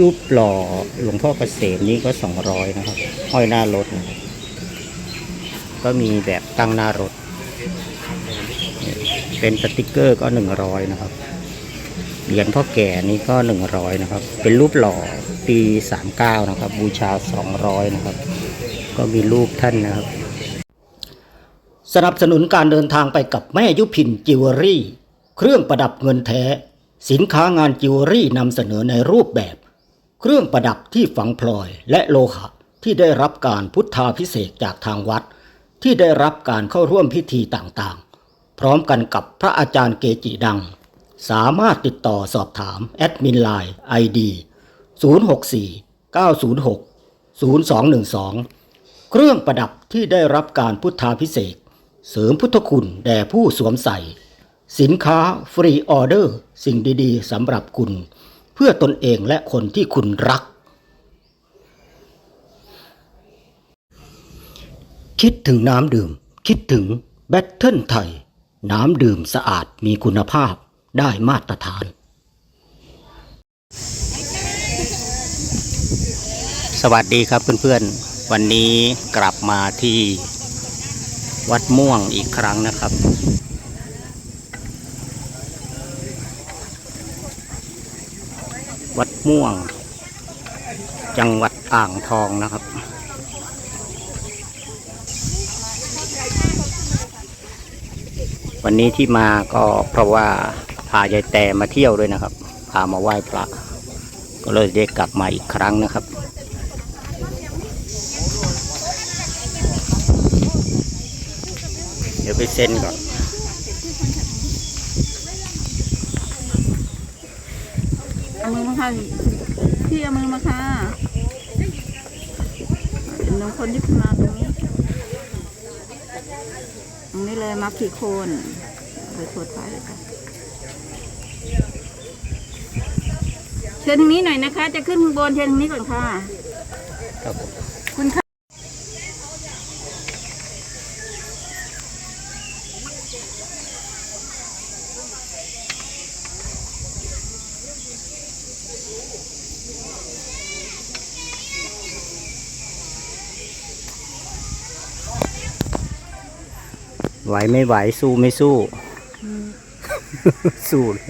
รูปหล่อหลวงพ่อเกษมนี่ก็สองร้อยนะครับ ห้อยหน้ารถนะครับก็มีแบบตั้งหน้ารถ เป็นสติกเกอร์ก็หนึ่งร้อยนะครับ เหรียญพ่อแก่นี่ก็หนึ่งร้อยนะครับ เป็นรูปหล่อปีสามเก้านะครับ บูชาสองร้อยนะครับ ก็มีรูปท่านนะครับ สนับสนุนการเดินทางไปกับแม่ยุพินจิวเวลรี่ เครื่องประดับเงินแท้ สินค้างานจิวเวลรี่นำเสนอในรูปแบบ เครื่องประดับที่ฝังพลอยและโลหะที่ได้รับการพุทธาพิเศษจากทางวัด ที่ได้รับการเข้าร่วมพิธีต่างๆ พร้อมกันกับพระอาจารย์เกจิดัง สามารถติดต่อสอบถามแอดมินไลน์ ID 064 906 0212 เครื่องประดับที่ได้รับการพุทธาพิเศษ เสริมพุทธคุณแด่ผู้สวมใส่ สินค้าฟรีออเดอร์ สิ่งดีๆสำหรับคุณ เพื่อตนเองและคนที่คุณรัก คิดถึงน้ำดื่ม คิดถึงแบตเทิลไทย น้ำดื่มสะอาดมีคุณภาพได้มาตรฐาน สวัสดีครับเพื่อนๆ วันนี้กลับมาที่วัดม่วงอีกครั้งนะครับ วัดม่วง จังหวัดอ่างทองนะครับ วันนี้ที่มาก็เพราะว่าพายายแต่มาเที่ยวด้วยนะครับ พามาไหว้พระ ก็เลยได้กลับมาอีกครั้งนะครับเดี๋ยวไปเซ็นก่อน เอามือมาค่ะพี่เอามือมาค่ะน้องคนที่มาตรงนี้ตรงนี้เลยมาขี่โคนไปโทรไปค่ะเชิญทางนี้หน่อยนะคะ จะขึ้นข้างบนเชิญทางนี้ก่อนค่ะครับผม คุณค่ะ ไหวไม่ไหวสู้ไม่สู้ สู้เลย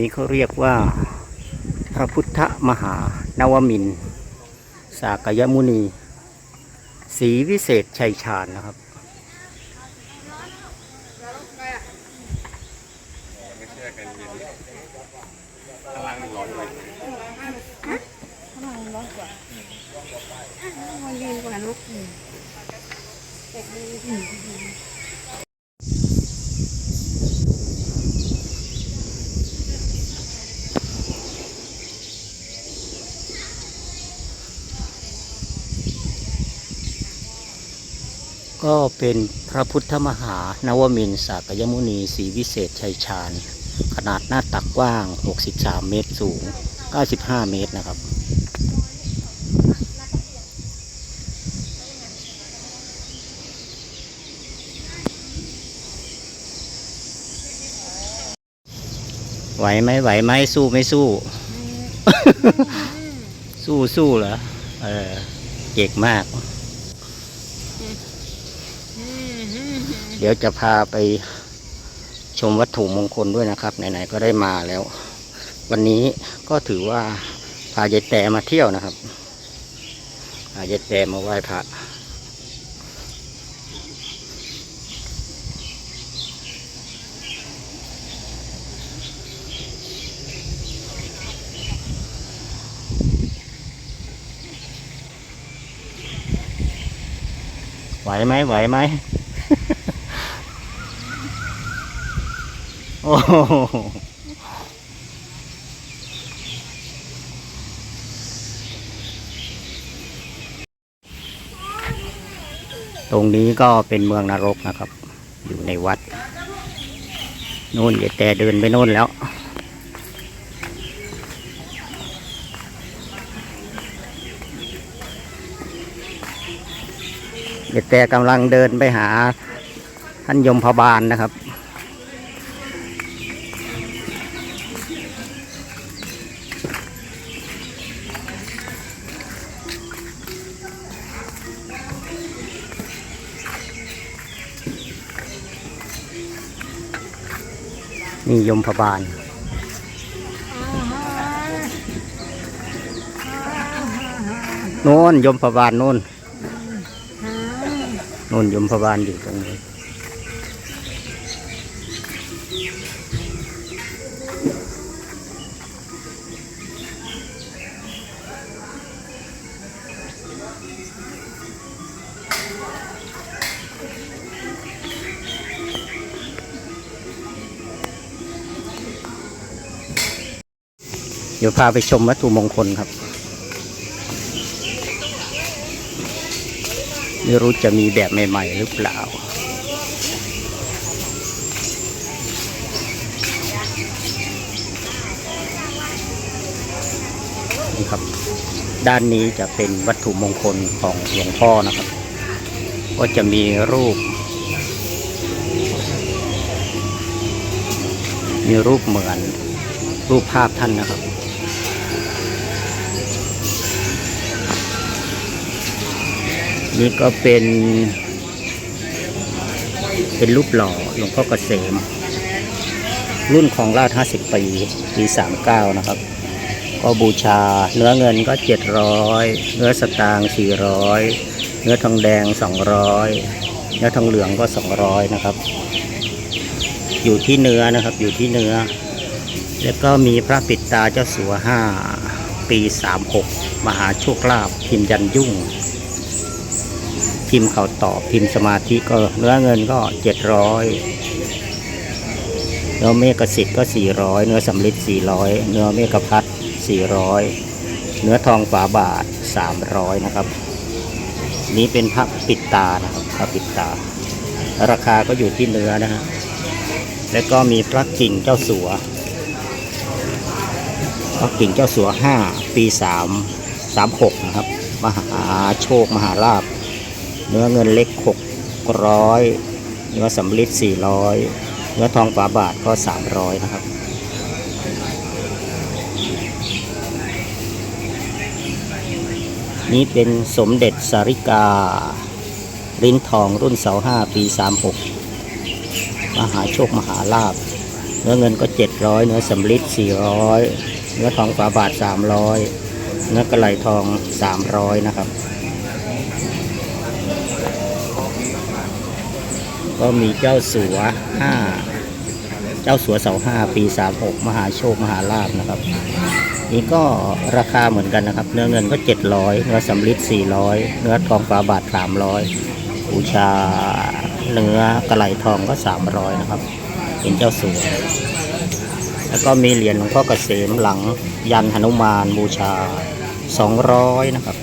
นี่เขาเรียกว่า พระพุทธมหานวมินทร์สากยมุนีศรีวิเศษชัยชาญนะครับก็็เป็นพระพุทธมหานวมินสากยมุนีศรีวิเศษชัยชาญ ขนาดหน้าตักกว้าง 63 เมตรสูง 95 เมตรนะครับ ไหวไหมไหวไหมสู้ไม่สู้ สู้สู้เหรอ เออ เก่งมาก เดี๋ยวจะพาไปชมวัตถุมงคลด้วยนะครับ ไหนๆก็ได้มาแล้ว วันนี้ก็ถือว่าพายายแต่มาเที่ยวนะครับพายายแต่มาไหว้พระไหวไหมไหวไหม โอ้ตรงนี้ก็เป็นเมืองนรกนะครับ อยู่ในวัดโน่นยายแต่เดินไปโน่นแล้วยายแต่กำลังเดินไปหาท่านยมพบาลนะครับ นี่ยมพบาลโน่นยมพบาลโน่นโน่นยมพบาลอยู่ตรงนี้ เดี๋ยวพาไปชมวัตถุมงคลครับ ไม่รู้จะมีแบบใหม่ ๆ หรือเปล่า นี่ครับ ด้านนี้จะเป็นวัตถุมงคลของหลวงพ่อนะครับ ก็จะมีรูป มีรูปเหมือนรูปภาพท่านนะครับ นี่ก็เป็น เป็นรูปหล่อหลวงพ่อเกษม รุ่นของราช50ปี ปี39นะครับ ก็บูชาเนื้อเงินก็700เนื้อสตางค์400เนื้อทองแดง200เนื้อทองเหลืองก็200นะครับ อยู่ที่เนื้อนะครับอยู่ที่เนื้อ แล้วก็มีพระปิดตาเจ้าสัว5ปี36มหกมหาโชคลาภพิมพ์ยันยุ่ง พิมพ์เขาตอบพิมพ์สมาธิก็เนื้อเงินก็700เนื้อเมฆสิทธิ์ก็400เนื้อสำลิด400เนื้อเมฆพัด400เนื้อทองฝาบาท300นะครับ นี้เป็นพระปิดตานะครับพระปิดตา ราคาก็อยู่ที่เนื้อนะฮะแล้วก็มีพระกิ่งเจ้าสัวพระกิ่งเจ้าสัว5ปี3 36นะครับ มหาโชคมหาลาภ เนื้อเงินเล็ก 600 เนื้อสำลิด400 เนื้อทองฝาบาทก็ 300 นะครับ นี่เป็นสมเด็จสาริกา ลิ้นทองรุ่นเสาห้าปี 36 มหาโชคมหาลาภเนื้อเงินก็ 700 เนื้อสำลิด400 เนื้อทองฝาบาท 300 เนื้อกระไหลทอง 300 นะครับ ก็มีเจ้าสัวห้าเจ้าสัวเสาห้าปีสามหกมหาโชคมหาลาภนะครับ นี่ก็ราคาเหมือนกันนะครับ เนื้อเงินก็เจ็ดร้อยเนื้อสำลิดสี่ร้อยเนื้อทองฟ้าบาทสามร้อยบูชาเนื้อกระไหลทองก็สามร้อยนะครับ เป็นเจ้าสัวแล้วก็มีเหรียญหลวงพ่อเกษมหลังยันหนุมานบูชาสองร้อยนะครับ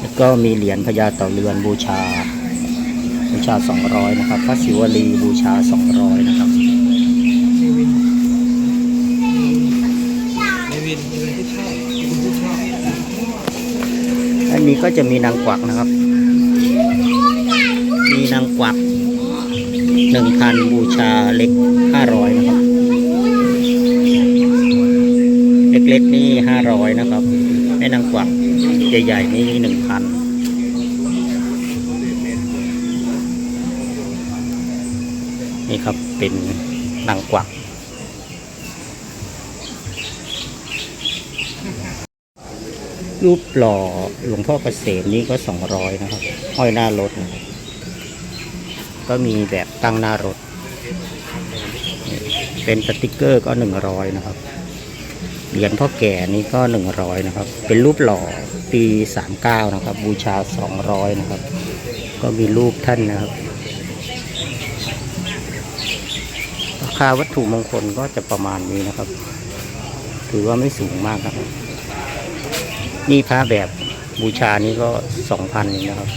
แล้วก็มีเหรียญพญาเต่าเรือนบูชา บูชา 200 นะครับ พระศิวลีบูชา 200 นะครับอันนี้ก็จะมีนางกวักนะครับ มีนางกวัก1,000บูชาเล็ก500นะครับ เล็กๆนี่500นะครับแม่นางกวักใหญ่ๆนี่1,000นี่ นี่ครับเป็นนางกวักรูปหล่อหลวงพ่อเกษมนี่ก็สองร้อยนะครับ ห้อยหน้ารถนะครับก็มีแบบตั้งหน้ารถ เป็นสติกเกอร์ก็หนึ่งร้อยนะครับ เหรียญพ่อแก่นี่ก็หนึ่งร้อยนะครับ เป็นรูปหล่อปีสามเก้านะครับ บูชาสองร้อยนะครับ ก็มีรูปท่านนะครับ รา คาวัตถุมงคลก็จะประมาณนี้นะครับ ถือว่าไม่สูงมากครับ นี่พระแบบบูชานี้ก็สองพันเองนะครับ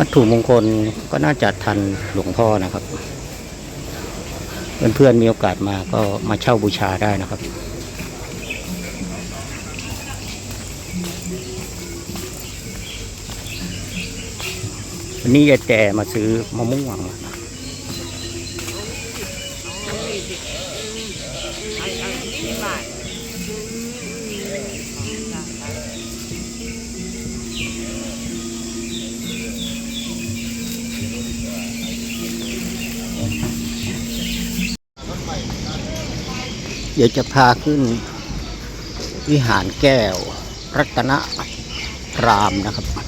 วัตถุมงคลก็น่าจะทันหลวงพ่อนะครับ เพื่อนๆมีโอกาสมาก็มาเช่าบูชาได้นะครับวันนี้ยายแต่มาซื้อมะม่วง เดี๋ยวจะพาขึ้น วิหารแก้ว รัตนรามนะครับ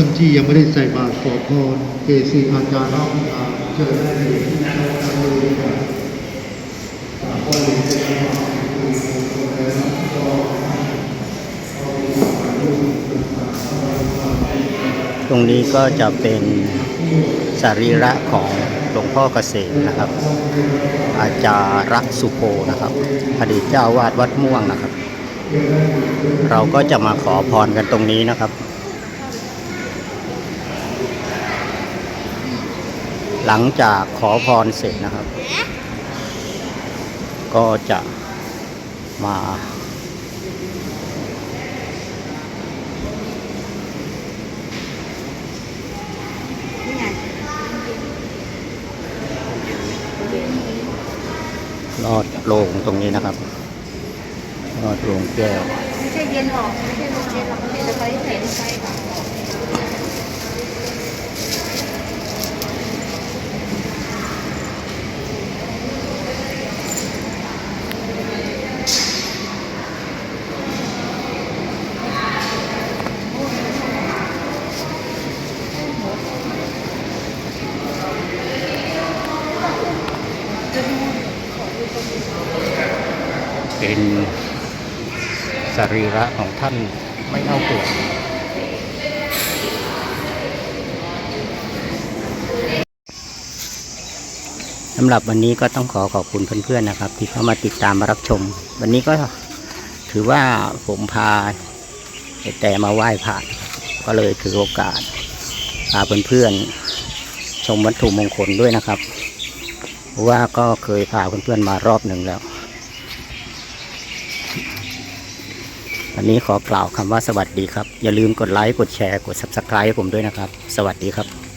ท่านที่ยังไม่ได้ใส่บาตรขอพรเกษีอาจารย์นอกทาเชิญได้เลยที่เราทำเลยครับกราบไหว้เป็นพระมหากรุณาธิคุณแล้วก็เอาไปถ่ายรูปต่างๆเอาไปวางไว้ตรงนี้ก็จะเป็นสรีระของหลวงพ่อเกษมนะครับ อาจารย์รักสุโภนะครับ อดีตเจ้าวาดวัดม่วงนะครับ เราก็จะมาขอพรกันตรงนี้นะครับ หลังจากขอพรเสร็จนะครับ ก็จะมาลอดโลงตรงนี้นะครับลอดโลงแก้ว ไม่ใช่เย็นหรอกไม่ใช่เย็นหรอกจะไปเห็นไปค่ะเป็น สรีระของท่านไม่เน่าเปื่อยสำหรับวันนี้ก็ต้องขอขอบคุณเพื่อนๆนะครับ ที่เข้ามาติดตามมารับชม วันนี้ก็ถือว่าผมพาแต่มาไหว้พระก็เลยถือโอกาสพาเพื่อนๆชมวัตถุมงคลด้วยนะครับว่าก็เคยพาเพื่อนๆมารอบหนึ่งแล้ว วันนี้ขอกล่าวคำว่าสวัสดีครับ อย่าลืมกดไลค์ กดแชร์ กด Subscribe ให้ผมด้วยนะครับ สวัสดีครับ